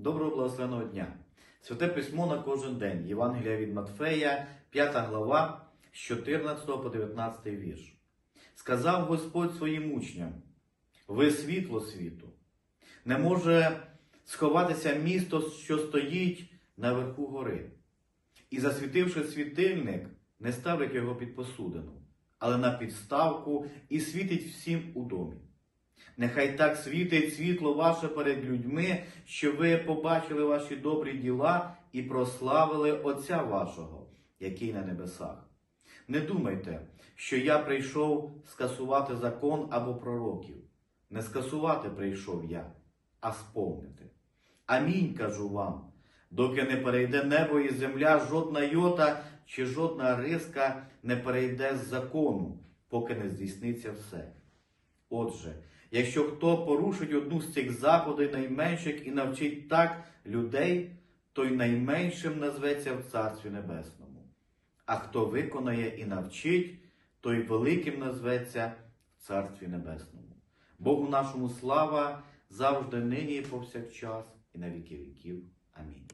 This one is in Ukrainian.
Доброго благословеного дня! Святе письмо на кожен день. Євангелія від Матфея, 5 глава, з 14 по 19 вірш. Сказав Господь своїм учням: Ви світло світу. Не може сховатися місто, що стоїть наверху гори. І засвітивши світильник, не ставить його під посудину, але на підставку і світить всім у домі. Нехай так світить світло ваше перед людьми, що ви побачили ваші добрі діла і прославили Отця вашого, який на небесах. Не думайте, що я прийшов скасувати закон або пророків. Не скасувати прийшов я, а сповнити. Амінь кажу вам, доки не перейде небо і земля, жодна йота чи жодна риска не перейде з закону, поки не здійсниться все. Отже, якщо хто порушить одну з цих заходів найменших і навчить так людей, то й найменшим назветься в Царстві Небесному. А хто виконає і навчить, той великим назветься в Царстві Небесному. Богу нашому слава завжди нині і повсякчас, і на віки віків. Амінь.